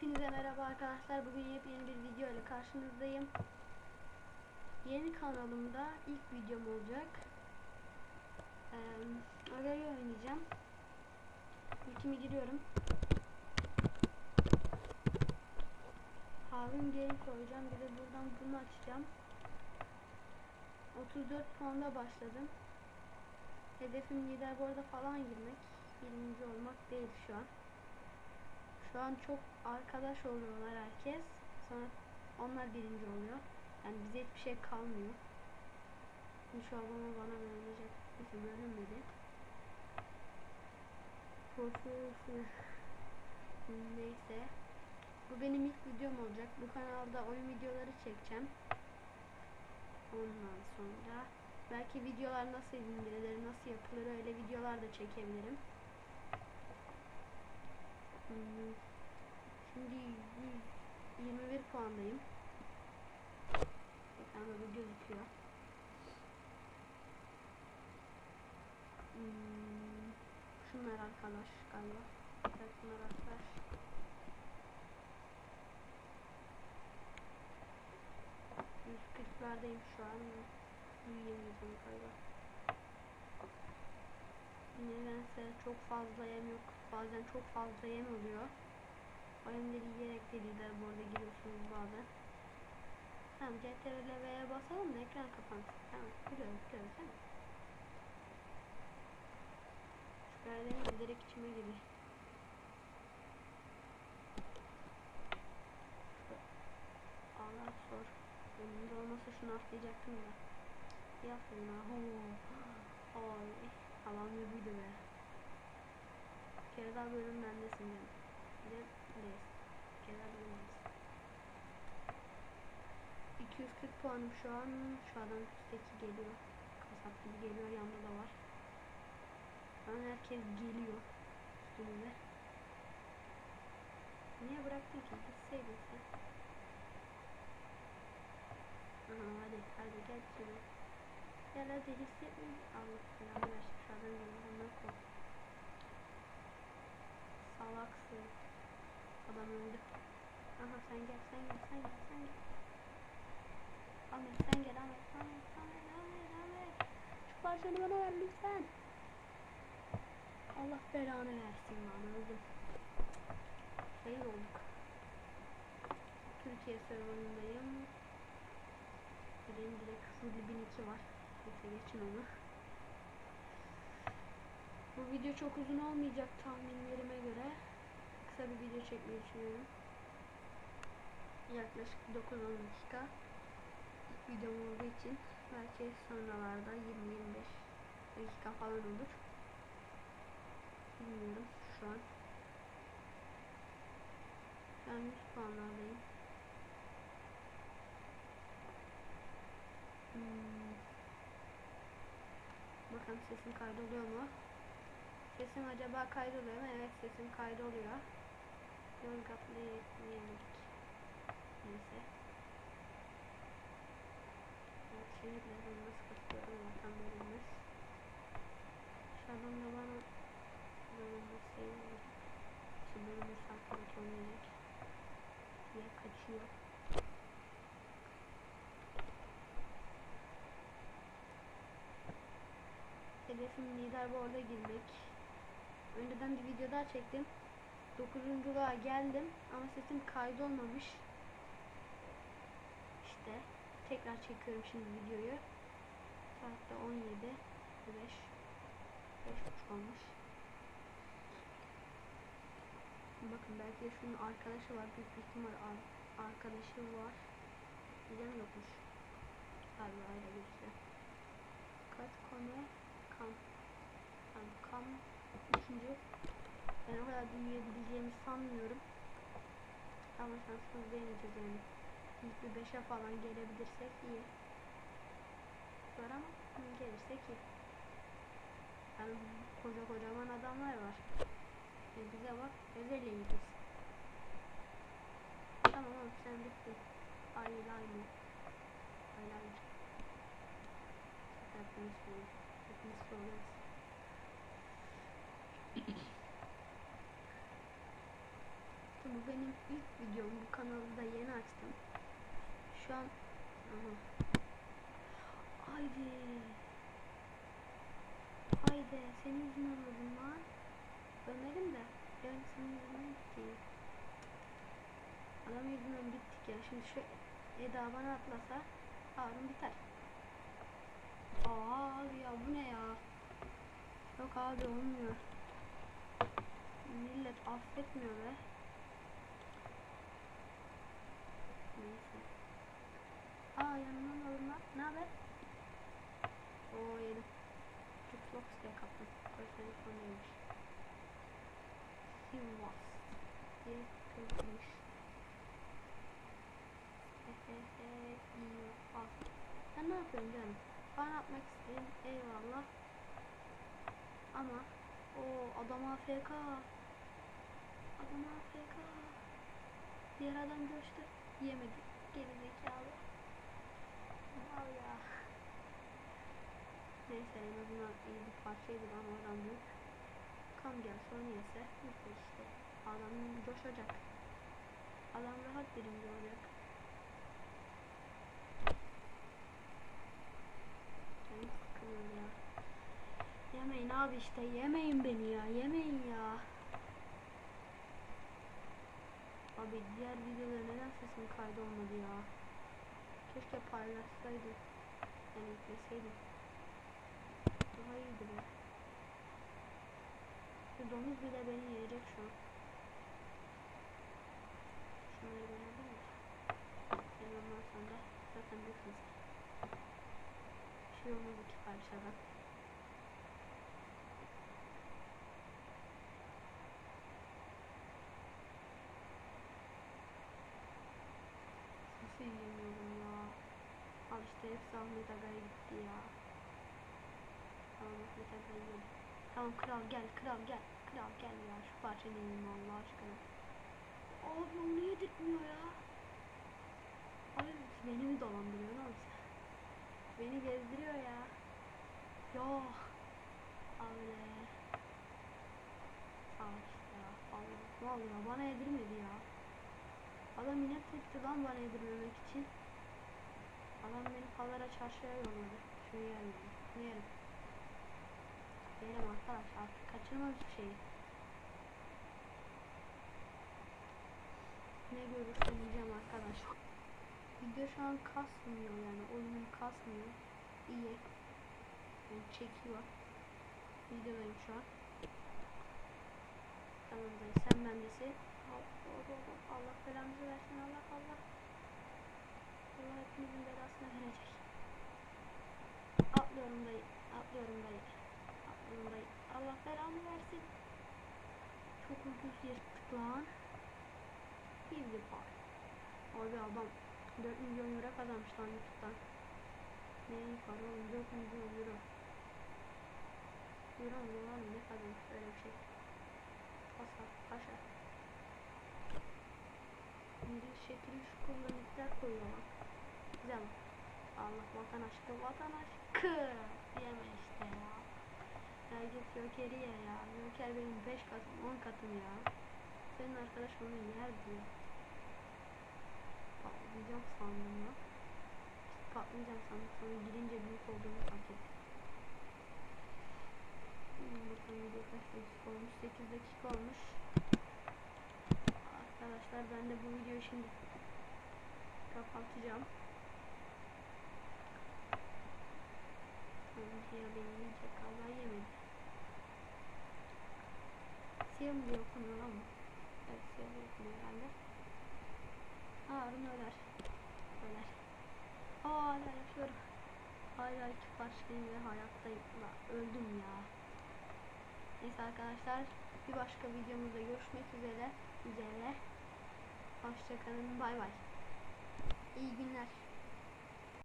Hepinize merhaba arkadaşlar. Bugün yepyeni bir video ile karşınızdayım. Yeni kanalımda ilk videom olacak. Ee, Aga'yı oynayacağım. Ultimi giriyorum. Harun Game koyacağım. Bir de buradan bunu açacağım. 34 puanla başladım. Hedefim leaderboard'a falan girmek. Birinci olmak değil şu an. Şu an çok arkadaş oluyorlar herkes. Sonra onlar birinci oluyor. Yani bize hiçbir şey kalmıyor. İnşallah ama bana verilecek. Neyse bölünmedi. Profil Neyse. Bu benim ilk videom olacak. Bu kanalda oyun videoları çekeceğim. Ondan sonra belki videolar nasıl indirilir, nasıl yapılır öyle videolar da çekebilirim. Şimdi 121 puandayım. Ekranda da gözüküyor. Hmm. Şunlar arkadaş galiba. Evet bunlar arkadaş. Yüz kırklardayım şu an. Yiyemeyeceğim galiba. Nedense çok fazla yem yok. Bazen çok fazla yem oluyor. O yemleri yiyerek de lider bu arada giriyorsunuz bazen. Tamam CTRL-V'ye basalım da ekran kapansın. Tamam biliyoruz biliyoruz tamam. Şu Karadeniz giderek içime gibi. Allah sor. Önümde olmasa şunu atlayacaktım da. Yapın ha. Oy. Havam yürüydü be. Kere daha bölüm bendesin canım. Bir de neyiz? Bir kere daha bölüm bendesin. 240 puanım şu an. Şu adam üstteki geliyor. Kasap gibi geliyor. Yanında da var. Şu herkes geliyor. Üstümüze. Niye bıraktın ki? Gitseydin sen. Aha hadi hadi gel şimdi. Gel hadi hissetme. Allah belanı şu adam geliyor. Ondan kork. Salaksın. Adam öldü. Aha sen gel sen gel sen gel sen gel. Ahmet sen gel Ahmet Ahmet Ahmet Ahmet Ahmet. Şu parçanı bana ver lütfen. Allah belanı versin lan öldüm. Hayır olduk. Türkiye serverındayım. Benim direkt Full 1002 var. Neyse geçin onu. Bu video çok uzun olmayacak tahminlerime göre. Kısa bir video çekmeyi düşünüyorum. Yaklaşık 9-10 dakika. Videom olduğu için belki sonralarda 20-25 dakika falan olur. Bilmiyorum şu an. Ben 100 puanlardayım. Hmm. Bakın sesim kaydoluyor mu? Sesim acaba kaydoluyor mu? Evet sesim kaydoluyor. Yozgat'la yetmeyemedik. Neyse. Evet şimdi birazdan nasıl katılıyorum vatan bölünmez. Şu adam da bana bölünmez sayılır. İşte bölünmez arkadaş olmayacak. Diye kaçıyor. Hedefim leaderboard'a girmek. Önceden bir video daha çektim. Dokuzunculuğa geldim ama sesim kaydolmamış. İşte tekrar çekiyorum şimdi videoyu. Saatte 17 5 5 olmuş. Bakın belki de şunun arkadaşı var. Büyük ihtimal ar arkadaşı var. Diyeceğim yokmuş. Galiba öyle birisi. Kaç konu? Kam. Kam. Kam. Üçüncü. Ben o kadar büyüyebileceğimi sanmıyorum. Ama şansımız deneyeceğiz yani. İlk bir beşe falan gelebilirsek iyi. Zor ama gelirsek iyi. Yani koca kocaman adamlar var. E bize bak ezeliyiz. Tamam oğlum sen bittin. Hayır hayır. Hayır hayır. Hepimiz soruyoruz. Hepimiz soruyoruz. Bu benim ilk videom. Bu kanalı da yeni açtım. Şu an Aha. Haydi. Haydi. Senin yüzünden öldüm lan. Ölmedim de. Yani senin yüzünden bitti. Adam yüzünden bittik ya. Şimdi şu Eda bana atlasa Harun biter. Aa abi ya bu ne ya? Yok abi olmuyor. Millet affetmiyor be. Neyse. Aa yanımdan alınma. Ne haber? Oo yedim. Jukebox diye kaptım. Koysaydı sonraymış. Sivas diye kızmış. Hehehe iyi al. Sen ne yapıyorsun canım? Bana atmak istedim. Eyvallah. Ama o adam AFK. Adam AFK. Diğer adam coştu. Yemedi. Geri zekalı. Al ya. Neyse en azından iyi bir parçaydı ama adam büyük. Kam gel son yese. Neyse işte. Adam coşacak. Adam rahat birinci olacak. Canım sıkılıyor ya. Yemeyin abi işte yemeyin beni ya yemeyin ya. Abi diğer videoda neden sesim kaydı olmadı ya. Keşke paylaşsaydım. Yani yükleseydim. Daha iyiydi be. Şu domuz bile beni yiyecek şu an. Şunları denedim mi? Yani ondan sonra zaten bir hız. Şey olmaz iki parçadan. İşte hepsi Ahmet Aga'ya gitti ya. Ahmet Aga yiyelim. Tamam kral gel kral gel. Kral gel ya şu parçayı yiyeyim Allah aşkına. Abi onu yedirtmiyor ya. Abi beni mi dolandırıyor lan sen? Beni gezdiriyor ya. Yok. Abi. İşte ya. Allah. Ne oluyor? Bana yedirmedi ya. Adam inek çekti lan bana yedirmemek için. Adam beni pazara çarşıya yolladı. Şunu yani. Şunu yerim. Yerim arkadaş artık kaçırma bir şeyi. Ne görürsem yiyeceğim arkadaş. Video şu an kasmıyor yani oyunum kasmıyor. İyi. Yani çekiyor. Videodayım şu an. Tamam dayı sen hop. Allah belamızı versin Allah Allah. Allah hepimizin belasını verecek. Atlıyorum dayı. Atlıyorum dayı. Atlıyorum dayı. Allah belamı versin. Çok ucuz yırttık lan. Easy par. Abi adam 4 milyon euro kazanmış lan YouTube'dan. Ne para oğlum 4 milyon euro. Euro mu lan ne kazanmış öyle bir şey. Pasa, paşa. Şimdi şekilli şu kullanıklar koyuyor lan. Güzel. Allah vatan aşkı vatan aşkı. Diyeme işte ya. Herkes Joker'i ye ya. Joker benim 5 katım 10 katım ya. Senin arkadaş onu yer diyor. Patlayacağım sandım ya. Patlayacağım sandım. Sonra girince büyük olduğunu fark ettim. Bakalım kaç dakika olmuş? 8 dakika olmuş. Arkadaşlar ben de bu videoyu şimdi kapatacağım. Siyah beni yiyecek Allah yemedi. Siyah mı diye okunuyor ama. Evet siyah okunuyor herhalde. Harun öler. Öler. Aa hala yaşıyorum. Hala iki parçayım ve hayattayım. La, öldüm ya. Neyse arkadaşlar bir başka videomuzda görüşmek üzere. Üzere. Hoşçakalın. Bay bay. İyi günler.